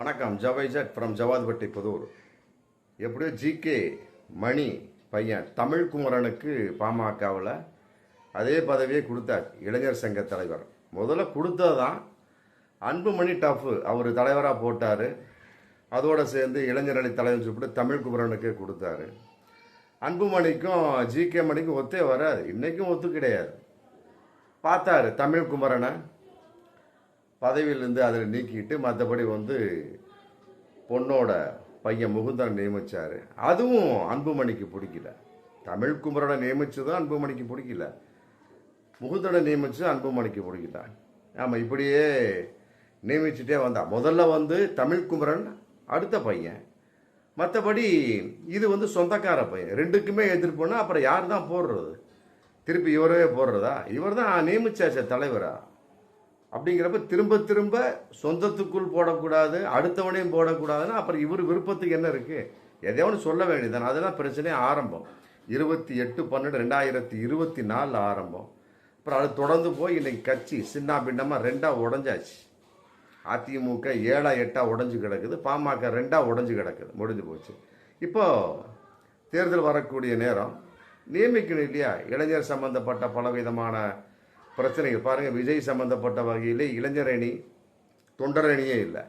வணக்கம். ஜவைஜட் ஃப்ரம் ஜவாத்பட்டி புதூர். எப்படியோ ஜிகே மணி பையன் தமிழ் குமரனுக்கு பாமகவில் அதே பதவியை கொடுத்தார் இளைஞர் சங்க தலைவர். முதல்ல கொடுத்ததான் அன்புமணி டஃப்பு அவர் தலைவராக போட்டார். அதோடு சேர்ந்து இளைஞர் அணி தலைவர் சொல்லிட்டு தமிழ் குமரனுக்கு கொடுத்தாரு. அன்புமணிக்கும் ஜிகே மணிக்கும் ஒத்தே வராது. இன்றைக்கும் ஒத்து கிடையாது. பார்த்தாரு தமிழ் குமரனை. பதவியிலேருந்து அதில் நீக்கிட்டு மற்றபடி வந்து பொண்ணோட பையன் முகுந்தன் நியமித்தார் அதுவும் அன்புமணிக்கு பிடிக்கல. தமிழ் குமரனை நியமித்ததும் அன்புமணிக்கு பிடிக்கல. முகுந்தனை நியமிச்சு அன்புமணிக்கு பிடிக்கல. ஆமாம் இப்படியே நியமிச்சுட்டே வந்தா. முதல்ல வந்து தமிழ் குமரன் அடுத்த பையன். மற்றபடி இது வந்து சொந்தக்கார பையன். ரெண்டுக்குமே எதிர்ப்புனா அப்புறம் யார் தான் போடுறது? திருப்பி இவரே போடுறதா? இவர் தான் நியமிச்சாச்சே தலைவரா? அப்படிங்கிறப்ப திரும்ப திரும்ப சொந்தத்துக்குள் போடக்கூடாது அடுத்தவனையும் போடக்கூடாதுன்னா அப்புறம் இவர் விருப்பத்துக்கு என்ன இருக்குது எதையோ ஒன்று சொல்ல வேண்டியதானே அதெல்லாம் பிரச்சனையே ஆரம்பம். இருபத்தி எட்டு பன்னெண்டு ரெண்டாயிரத்தி இருபத்தி நாலில் ஆரம்பம். அப்புறம் அது தொடர்ந்து போய் இன்னைக்கு கட்சி சின்ன பின்னமாக ரெண்டாக உடஞ்சாச்சு. அதிமுக ஏழா எட்டாக உடஞ்சு கிடக்குது. பாமக ரெண்டாக உடஞ்சு கிடக்குது. முடிஞ்சு போச்சு. இப்போது தேர்தல் வரக்கூடிய நேரம். நியமிக்கணும் இல்லையா? இளைஞர் சம்பந்தப்பட்ட பலவிதமான பிரச்சனைகள். பாருங்கள் விஜய் சம்மந்தப்பட்ட வகையில் இளைஞர் அணி தொண்டர் அணியே இல்லை.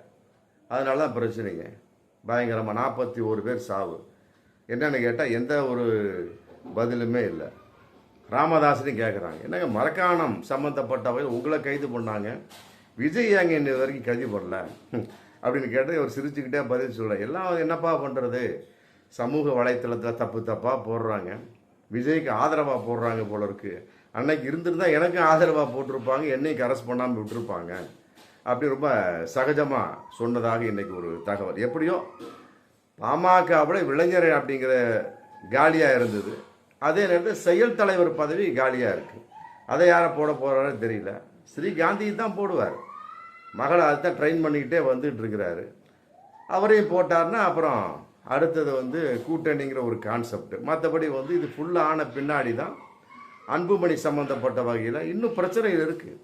அதனால தான் பிரச்சனைங்க. பயங்கரமாக நாற்பத்தி ஒரு பேர் சாவு. என்னன்னு கேட்டால் எந்த ஒரு பதிலுமே இல்லை. ராமதாசனையும் கேட்குறாங்க என்னங்க மரக்காணம் சம்மந்தப்பட்ட வகையில் உங்களை கைது பண்ணாங்க. விஜய் ஏங்க இன்ன வரைக்கும் கைது பண்ணல? அப்படின்னு கேட்டு அவர் சிரிச்சுக்கிட்டே பதில் சொல்கிறேன் எல்லாம் என்னப்பா பண்ணுறது சமூக வலைத்தளத்தில் தப்பு தப்பாக போடுறாங்க. விஜய்க்கு ஆதரவாக போடுறாங்க போல இருக்கு. அன்னைக்கு இருந்திருந்தா எனக்கும் ஆதரவாக போட்டிருப்பாங்க என்னையும் கரஸ் பண்ணாமல் விட்டுருப்பாங்க. அப்படி ரொம்ப சகஜமாக சொன்னதாக இன்னைக்கு ஒரு தகவல். எப்படியோ பாமகவில் இளைஞர் அப்படிங்கிற காலியாக இருந்தது. அதே நேரத்தில் செயல் தலைவர் பதவி காலியாக இருக்குது அதை யாரை போட போகிறாரு தெரியல. ஸ்ரீகாந்தி தான் போடுவார். மகளை அதுதான் ட்ரெயின் பண்ணிக்கிட்டே வந்துட்டு இருக்கிறாரு. அவரையும் போட்டார்னா அப்புறம் அடுத்தது வந்து கூட்டணிங்கிற ஒரு கான்செப்ட் மற்றபடி வந்து இது ஃபுல்லாக ஆன பின்னாடி தான் அன்புமணி சம்மந்தப்பட்ட வகையில் இன்னும் பிரச்சனைகள் இருக்குது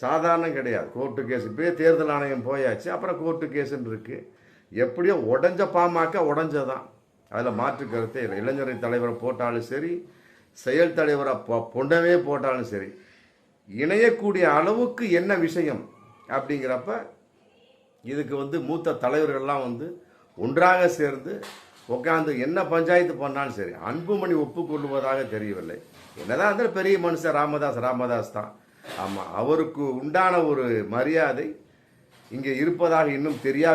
சாதாரணம் கிடையாது. கோர்ட்டு கேஸ் இப்போயே தேர்தல் ஆணையம் போயாச்சு அப்புறம் கோர்ட்டு கேஸுன்னு இருக்குது எப்படியோ உடஞ்ச பாமாக்க உடஞ்சதான். அதில் மாற்று கருத்தே இல்லை. இளைஞரை தலைவரை போட்டாலும் சரி செயல் தலைவரை பொ- பொண்ணவே போட்டாலும் சரி இணையக்கூடிய அளவுக்கு என்ன விஷயம் அப்படிங்கிறப்ப இதுக்கு வந்து மூத்த தலைவர்கள்லாம் வந்து ஒன்றாக சேர்ந்து உட்காந்து என்ன பஞ்சாயத்து பண்ணாலும் சரி அன்புமணி ஒப்புக்கொள்வதாக தெரியவில்லை. என்னதான் இருந்தாலும் பெரிய மனுஷன் ராமதாஸ் ராமதாஸ் தான். ஆமாம் அவருக்கு உண்டான ஒரு மரியாதை இங்கே இருப்பதாக இன்னும் தெரியாது